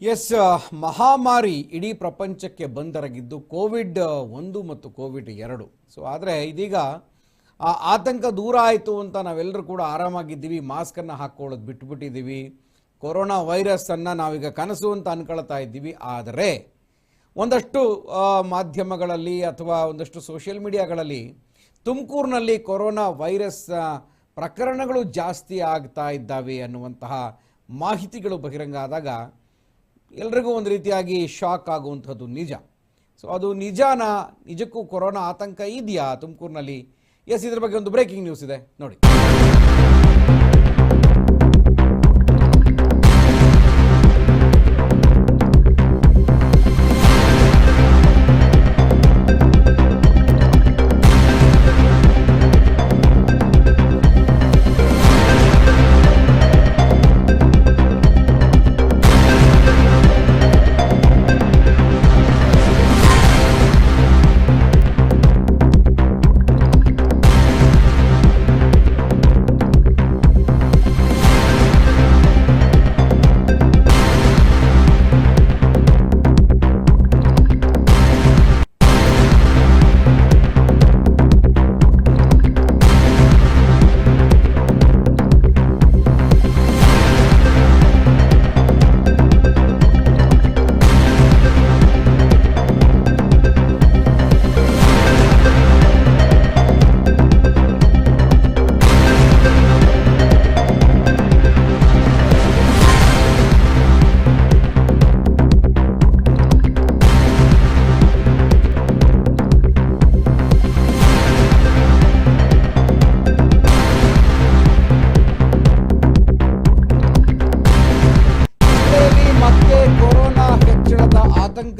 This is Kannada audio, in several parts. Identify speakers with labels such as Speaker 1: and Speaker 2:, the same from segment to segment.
Speaker 1: ಎಸ್ ಮಹಾಮಾರಿ ಇಡೀ ಪ್ರಪಂಚಕ್ಕೆ ಬಂದರಗಿದ್ದು ಕೋವಿಡ್ ಒಂದು ಮತ್ತು ಕೋವಿಡ್ ಎರಡು. ಸೊ ಆದರೆ ಇದೀಗ, ಆ, ಆತಂಕ ದೂರ ಆಯಿತು ಅಂತ ನಾವೆಲ್ಲರೂ ಕೂಡ ಆರಾಮಾಗಿದ್ದೀವಿ ಮಾಸ್ಕನ್ನು ಹಾಕ್ಕೊಳ್ಳೋದು ಬಿಟ್ಬಿಟ್ಟಿದ್ದೀವಿ. ಕೊರೋನಾ ವೈರಸ್ಸನ್ನು ನಾವೀಗ ಕನಸು ಅಂತ ಅನ್ಕೊಳ್ತಾ ಇದ್ದೀವಿ. ಆದರೆ, ಒಂದಷ್ಟು ಮಾಧ್ಯಮಗಳಲ್ಲಿ ಅಥವಾ ಒಂದಷ್ಟು ಸೋಷಿಯಲ್ ಮೀಡಿಯಾಗಳಲ್ಲಿ ತುಮಕೂರಿನಲ್ಲಿ ಕೊರೋನಾ ವೈರಸ್ ಪ್ರಕರಣಗಳು ಜಾಸ್ತಿ ಆಗ್ತಾ ಇದ್ದಾವೆ ಅನ್ನುವಂತಹ ಮಾಹಿತಿಗಳು ಬಹಿರಂಗ ಆದಾಗ ಎಲ್ರಿಗೂ ಒಂದು ರೀತಿಯಾಗಿ ಶಾಕ್ ಆಗುವಂಥದ್ದು ನಿಜ. ಸೊ ಅದು ನಿಜಾನ, ನಿಜಕ್ಕೂ ಕೊರೋನಾ ಆತಂಕ ಇದೆಯಾ ತುಮಕೂರಿನಲ್ಲಿ? ಎಸ್ ಇದ್ರ ಬಗ್ಗೆ ಒಂದು ಬ್ರೇಕಿಂಗ್ ನ್ಯೂಸ್ ಇದೆ. ನೋಡಿ.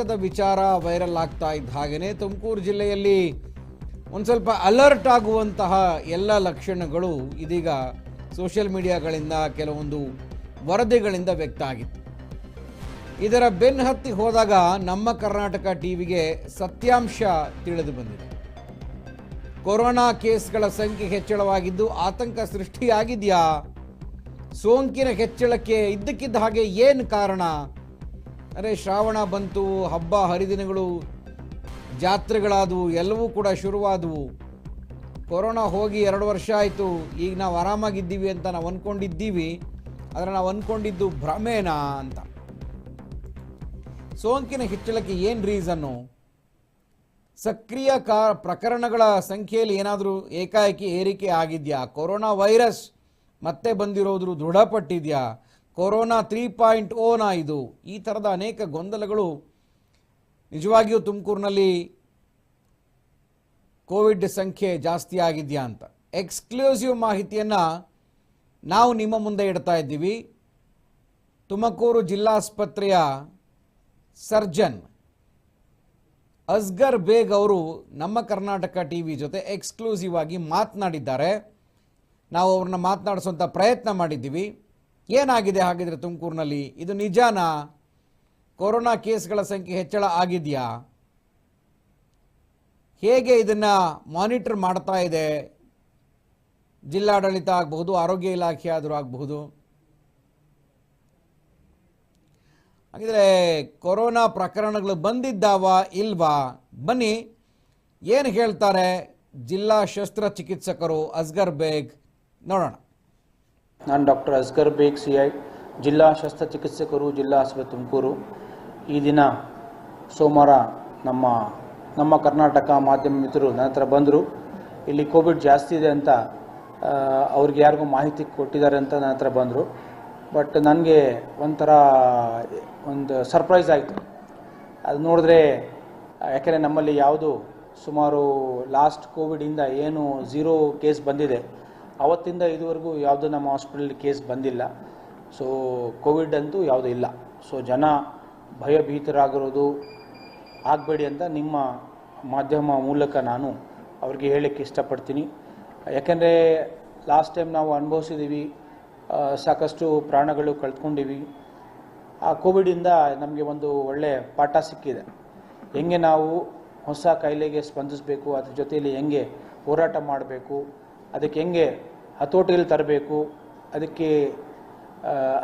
Speaker 1: ಆತಂಕದ ವಿಚಾರ ವೈರಲ್ ಆಗ್ತಾ ಇದ್ದ ಹಾಗೆಯೇ ತುಮಕೂರು ಜಿಲ್ಲೆಯಲ್ಲಿ ಒಂದು ಸ್ವಲ್ಪ ಅಲರ್ಟ್ ಆಗುವಂತಹ ಎಲ್ಲ ಲಕ್ಷಣಗಳು ಇದೀಗ ಸೋಷಿಯಲ್ ಮೀಡಿಯಾಗಳಿಂದ ಕೆಲವೊಂದು ವರದಿಗಳಿಂದ ವ್ಯಕ್ತ ಆಗಿತ್ತು. ಇದರ ಬೆನ್ನು ಹತ್ತಿ ಹೋದಾಗ ನಮ್ಮ ಕರ್ನಾಟಕ ಟಿವಿಗೆ ಸತ್ಯಾಂಶ ತಿಳಿದು ಬಂದಿದೆ. ಕೊರೋನಾ ಕೇಸ್ಗಳ ಸಂಖ್ಯೆ ಹೆಚ್ಚಳವಾಗಿದ್ದು ಆತಂಕ ಸೃಷ್ಟಿಯಾಗಿದೆಯಾ? ಸೋಂಕಿನ ಹೆಚ್ಚಳಕ್ಕೆ ಇದ್ದಕ್ಕಿದ್ದ ಹಾಗೆ ಏನು ಕಾರಣ? ಅರೆ ಶ್ರಾವಣ ಬಂತು, ಹಬ್ಬ, ಹರಿದಿನಗಳು, ಜಾತ್ರೆಗಳಾದವು, ಎಲ್ಲವೂ ಕೂಡ ಶುರುವಾದವು. ಕೊರೋನಾ ಹೋಗಿ ಎರಡು ವರ್ಷ ಆಯಿತು, ಈಗ ನಾವು ಆರಾಮಾಗಿದ್ದೀವಿ ಅಂತ ನಾವು ಅಂದ್ಕೊಂಡಿದ್ದೀವಿ ಆದರೆ ನಾವು ಅಂದ್ಕೊಂಡಿದ್ದು ಭ್ರಮೇನಾ ಅಂತ. ಸೋಂಕಿನ ಹೆಚ್ಚಳಕ್ಕೆ ಏನು ರೀಸನ್ನು ಸಕ್ರಿಯ ಕಾ, ಪ್ರಕರಣಗಳ ಸಂಖ್ಯೆಯಲ್ಲಿ ಏನಾದರೂ ಏಕಾಏಕಿ ಏರಿಕೆ ಆಗಿದೆಯಾ? ಕೊರೋನಾ ವೈರಸ್ ಮತ್ತೆ ಬಂದಿರೋದ್ರು ದೃಢಪಟ್ಟಿದೆಯಾ? ಕೊರೋನಾ ತ್ರೀ ಪಾಯಿಂಟ್ ಓನ ಇದು. ಈ ಥರದ ಅನೇಕ ಗೊಂದಲಗಳು ನಿಜವಾಗಿಯೂ ತುಮಕೂರಿನಲ್ಲಿ ಕೋವಿಡ್ ಸಂಖ್ಯೆ ಜಾಸ್ತಿ ಆಗಿದೆಯಾ ಅಂತ. ಎಕ್ಸ್ಕ್ಲೂಸಿವ್ ಮಾಹಿತಿಯನ್ನು ನಾವು ನಿಮ್ಮ ಮುಂದೆ ಇಡ್ತಾ ಇದ್ದೀವಿ. ತುಮಕೂರು ಜಿಲ್ಲಾಸ್ಪತ್ರೆಯ ಸರ್ಜನ್ ಅಸ್ಗರ್ ಬೇಗ್ ಅವರು ನಮ್ಮ ಕರ್ನಾಟಕ ಟಿ ವಿ ಜೊತೆ ಎಕ್ಸ್ಕ್ಲೂಸಿವ್ ಆಗಿ ಮಾತನಾಡಿದ್ದಾರೆ. ನಾವು ಅವ್ರನ್ನ ಮಾತನಾಡಿಸುವಂಥ ಪ್ರಯತ್ನ ಮಾಡಿದ್ದೀವಿ. ಏನಾಗಿದೆ ಹಾಗಿದ್ರೆ ತುಮಕೂರಿನಲ್ಲಿ? ಇದು ನಿಜಾನಾ? ಕೊರೋನಾ ಕೇಸ್ಗಳ ಸಂಖ್ಯೆ ಹೆಚ್ಚಳ ಆಗಿದೆಯಾ? ಹೇಗೆ ಇದನ್ನು ಮಾನಿಟರ್ ಮಾಡ್ತಾ ಇದೆ? ಜಿಲ್ಲಾಡಳಿತ ಆಗಬಹುದು, ಆರೋಗ್ಯ ಇಲಾಖೆ ಆದರೂ ಆಗಬಹುದು. ಹಾಗಿದ್ರೆ ಕೊರೋನಾ ಪ್ರಕರಣಗಳು ಬಂದಿದ್ದಾವ ಇಲ್ವಾ? ಬನ್ನಿ, ಏನು ಹೇಳ್ತಾರೆ ಜಿಲ್ಲಾ ಶಸ್ತ್ರಚಿಕಿತ್ಸಕರು ಅಸ್ಗರ್ ಬೇಗ್? ನೋಡೋಣ.
Speaker 2: ನಾನು doctor Asgar Baig C I ಜಿಲ್ಲಾ ಶಸ್ತ್ರಚಿಕಿತ್ಸಕರು ಜಿಲ್ಲಾ ಆಸ್ಪತ್ರೆ ತುಮಕೂರು. ಈ ದಿನ ಸೋಮವಾರ ನಮ್ಮ ನಮ್ಮ ಕರ್ನಾಟಕ ಮಾಧ್ಯಮ ಮಿತ್ರರು ನನ್ನ ಹತ್ರ ಬಂದರು. ಇಲ್ಲಿ ಕೋವಿಡ್ ಜಾಸ್ತಿ ಇದೆ ಅಂತ ಅವ್ರಿಗೆ ಯಾರಿಗೂ ಮಾಹಿತಿ ಕೊಟ್ಟಿದ್ದಾರೆ ಅಂತ ನನ್ನ ಹತ್ರ ಬಂದರು. ಬಟ್ ನನಗೆ ಒಂಥರ ಒಂದು ಸರ್ಪ್ರೈಸ್ ಆಯಿತು. ಅದು ನೋಡಿದ್ರೆ, ಯಾಕೆಂದರೆ ನಮ್ಮಲ್ಲಿ ಯಾವುದು ಸುಮಾರು ಲಾಸ್ಟ್ ಕೋವಿಡಿಂದ ಏನು ಝೀರೋ ಕೇಸ್ ಬಂದಿದೆ. ಅವತ್ತಿಂದ ಇದುವರೆಗೂ ಯಾವುದೂ ನಮ್ಮ ಹಾಸ್ಪಿಟಲ್ ಕೇಸ್ ಬಂದಿಲ್ಲ. ಸೊ ಕೋವಿಡ್ ಅಂತೂ ಯಾವುದೂ ಇಲ್ಲ. ಸೊ ಜನ ಭಯಭೀತರಾಗಿರೋದು ಆಗಬೇಡಿ ಅಂತ ನಿಮ್ಮ ಮಾಧ್ಯಮ ಮೂಲಕ ನಾನು ಅವ್ರಿಗೆ ಹೇಳಕ್ಕೆ ಇಷ್ಟಪಡ್ತೀನಿ. ಯಾಕೆಂದರೆ ಲಾಸ್ಟ್ ಟೈಮ್ ನಾವು ಅನುಭವಿಸಿದ್ದೀವಿ ಸಾಕಷ್ಟು ಪ್ರಾಣಗಳು ಕಳ್ತ್ಕೊಂಡಿವಿ ಆ ಕೋವಿಡಿಂದ ನಮಗೆ ಒಂದು ಒಳ್ಳೆಯ ಪಾಠ ಸಿಕ್ಕಿದೆ. ಹೆಂಗೆ ನಾವು ಹೊಸ ಕಾಯಿಲೆಗೆ ಸ್ಪಂದಿಸಬೇಕು, ಅದ್ರ ಜೊತೆಯಲ್ಲಿ ಹೆಂಗೆ ಹೋರಾಟ ಮಾಡಬೇಕು ಅದಕ್ಕೆ ಹೆಂಗೆ ಹತೋಟಿಯಲ್ಲಿ ತರಬೇಕು, ಅದಕ್ಕೆ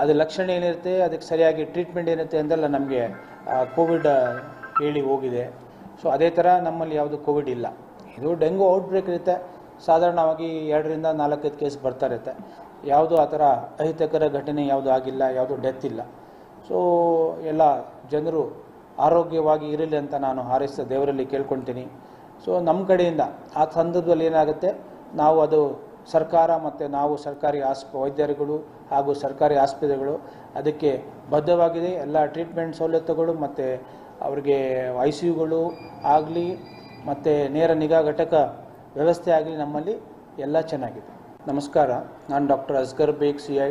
Speaker 2: ಅದು ಲಕ್ಷಣ ಏನಿರುತ್ತೆ, ಅದಕ್ಕೆ ಸರಿಯಾಗಿ ಟ್ರೀಟ್ಮೆಂಟ್ ಏನಿರುತ್ತೆ ಅಂದೆಲ್ಲ ನಮಗೆ ಕೋವಿಡ್ ಹೇಳಿ ಹೋಗಿದೆ. ಸೊ ಅದೇ ಥರ ನಮ್ಮಲ್ಲಿ ಯಾವುದು ಕೋವಿಡ್ ಇಲ್ಲ. ಇದು ಡೆಂಗು ಔಟ್ಬ್ರೇಕ್ ಇರುತ್ತೆ. ಸಾಧಾರಣವಾಗಿ ಎರಡರಿಂದ ನಾಲ್ಕೈದು ಕೇಸ್ ಬರ್ತಾ ಇರುತ್ತೆ. ಯಾವುದು ಆ ಥರ ಅಹಿತಕರ ಘಟನೆ ಯಾವುದು ಆಗಿಲ್ಲ, ಯಾವುದು ಡೆತ್ ಇಲ್ಲ. ಸೊ ಎಲ್ಲ ಜನರು ಆರೋಗ್ಯವಾಗಿ ಇರಲಿ ಅಂತ ನಾನು ಹಾರೈಸಿದ ದೇವರಲ್ಲಿ ಕೇಳ್ಕೊಳ್ತೀನಿ. ಸೊ ನಮ್ಮ ಕಡೆಯಿಂದ, ಆ ಸಂದರ್ಭದಲ್ಲಿ ಏನಾಗುತ್ತೆ ನಾವು ಅದು ಸರ್ಕಾರ ಮತ್ತು ನಾವು ಸರ್ಕಾರಿ ಆಸ್ಪ, ವೈದ್ಯರುಗಳು ಹಾಗೂ ಸರ್ಕಾರಿ ಆಸ್ಪತ್ರೆಗಳು ಅದಕ್ಕೆ ಬದ್ಧವಾಗಿದೆ. ಎಲ್ಲ ಟ್ರೀಟ್ಮೆಂಟ್ ಸೌಲಭ್ಯಗಳು ಮತ್ತು ಅವ್ರಿಗೆ ಐ ಸಿ ಯುಗಳು ಆಗಲಿ ಮತ್ತು ನೇರ ನಿಗಾ ಘಟಕ ವ್ಯವಸ್ಥೆ ಆಗಲಿ ನಮ್ಮಲ್ಲಿ ಎಲ್ಲ ಚೆನ್ನಾಗಿದೆ. ನಮಸ್ಕಾರ. ನಾನು doctor Asgar Baig, C I,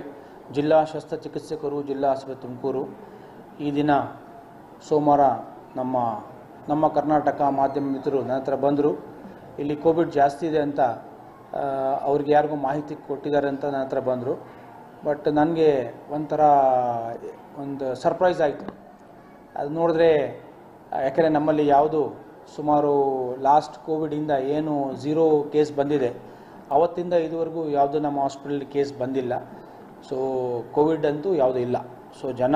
Speaker 2: ಜಿಲ್ಲಾ ಶಸ್ತ್ರಚಿಕಿತ್ಸಕರು ಜಿಲ್ಲಾ ಆಸ್ಪತ್ರೆ ತುಮಕೂರು. ಈ ದಿನ ಸೋಮವಾರ ನಮ್ಮ ನಮ್ಮ ಕರ್ನಾಟಕ ಮಾಧ್ಯಮ ಮಿತ್ರರು ನನ್ನ ಹತ್ರ ಬಂದರು. ಇಲ್ಲಿ ಕೋವಿಡ್ ಜಾಸ್ತಿ ಇದೆ ಅಂತ ಅವ್ರಿಗೆ ಯಾರಿಗೂ ಮಾಹಿತಿ ಕೊಟ್ಟಿದ್ದಾರೆ ಅಂತ ನನ್ನ ಹತ್ರ ಬಂದರು. ಬಟ್ ನನಗೆ ಒಂಥರ ಒಂದು ಸರ್ಪ್ರೈಸ್ ಆಯಿತು. ಅದು ನೋಡಿದ್ರೆ, ಯಾಕೆಂದರೆ ನಮ್ಮಲ್ಲಿ ಯಾವುದು ಸುಮಾರು ಲಾಸ್ಟ್ ಕೋವಿಡಿಂದ ಏನು ಝೀರೋ ಕೇಸ್ ಬಂದಿದೆ. ಅವತ್ತಿಂದ ಇದುವರೆಗೂ ಯಾವುದು ನಮ್ಮ ಹಾಸ್ಪಿಟಲ್ ಕೇಸ್ ಬಂದಿಲ್ಲ. ಸೊ, ಕೋವಿಡ್ ಅಂತೂ ಯಾವುದೂ ಇಲ್ಲ. ಸೊ, ಜನ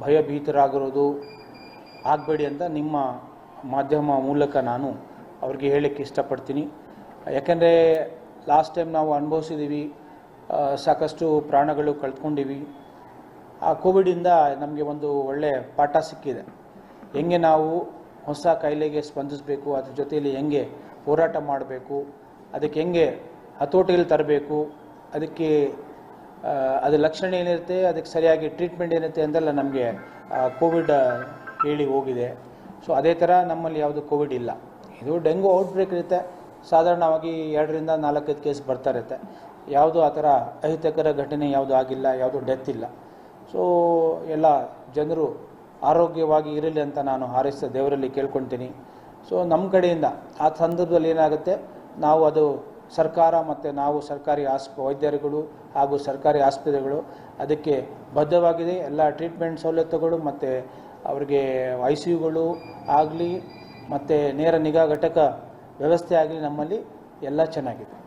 Speaker 2: ಭಯಭೀತರಾಗಿರೋದು ಆಗಬೇಡಿ ಅಂತ ನಿಮ್ಮ ಮಾಧ್ಯಮ ಮೂಲಕ ನಾನು ಅವ್ರಿಗೆ ಹೇಳಕ್ಕೆ ಇಷ್ಟಪಡ್ತೀನಿ. ಯಾಕೆಂದರೆ ಲಾಸ್ಟ್ ಟೈಮ್ ನಾವು ಅನುಭವಿಸಿದ್ದೀವಿ ಸಾಕಷ್ಟು ಪ್ರಾಣಗಳು ಕಳ್ಕೊಂಡಿವಿ. ಆ ಕೋವಿಡಿಂದ ನಮಗೆ ಒಂದು ಒಳ್ಳೆಯ ಪಾಠ ಸಿಕ್ಕಿದೆ. ಹೆಂಗೆ ನಾವು ಹೊಸ ಕಾಯಿಲೆಗೆ ಸ್ಪಂದಿಸಬೇಕು, ಅದ್ರ ಜೊತೆಯಲ್ಲಿ ಹೆಂಗೆ ಹೋರಾಟ ಮಾಡಬೇಕು, ಅದಕ್ಕೆ ಹೆಂಗೆ ಹತೋಟಿಯಲ್ಲಿ ತರಬೇಕು, ಅದಕ್ಕೆ ಅದು ಲಕ್ಷಣ ಏನಿರುತ್ತೆ, ಅದಕ್ಕೆ ಸರಿಯಾಗಿ ಟ್ರೀಟ್ಮೆಂಟ್ ಏನಿರುತ್ತೆ ಅಂತೆಲ್ಲ ನಮಗೆ ಕೋವಿಡ್ ಹೇಳಿ ಹೋಗಿದೆ. ಸೊ ಅದೇ ಥರ ನಮ್ಮಲ್ಲಿ ಯಾವುದು ಕೋವಿಡ್ ಇಲ್ಲ. ಇದು ಡೆಂಗು ಔಟ್ಬ್ರೇಕ್ ಇರುತ್ತೆ. ಸಾಧಾರಣವಾಗಿ ಎರಡರಿಂದ ನಾಲ್ಕೈದು ಕೇಸ್ ಬರ್ತಾ ಇರುತ್ತೆ. ಯಾವುದು ಆ ಥರ ಅಹಿತಕರ ಘಟನೆ ಯಾವುದು ಆಗಿಲ್ಲ, ಯಾವುದು ಡೆತ್ ಇಲ್ಲ. ಸೊ ಎಲ್ಲ ಜನರು ಆರೋಗ್ಯವಾಗಿ ಇರಲಿ ಅಂತ ನಾನು ಹಾರೈಸಿದ ದೇವರಲ್ಲಿ ಕೇಳ್ಕೊತೀನಿ. ಸೊ ನಮ್ಮ ಕಡೆಯಿಂದ ಆ ಸಂದರ್ಭದಲ್ಲಿ ಏನಾಗುತ್ತೆ? ನಾವು ಅದು ಸರ್ಕಾರ ಮತ್ತು ನಾವು ಸರ್ಕಾರಿ ಆಸ್ಪ, ವೈದ್ಯರುಗಳು ಹಾಗೂ ಸರ್ಕಾರಿ ಆಸ್ಪತ್ರೆಗಳು ಅದಕ್ಕೆ ಬದ್ಧವಾಗಿದೆ. ಎಲ್ಲ ಟ್ರೀಟ್ಮೆಂಟ್ ಸವಲತ್ತುಗಳು ಮತ್ತು ಅವ್ರಿಗೆ ಐ ಸಿ ಯುಗಳು ಆಗಲಿ ಮತ್ತು ನೇರ ನಿಗಾ ಘಟಕ ವ್ಯವಸ್ಥೆ ಆಗಲಿ ನಮ್ಮಲ್ಲಿ ಎಲ್ಲ ಚೆನ್ನಾಗಿದೆ.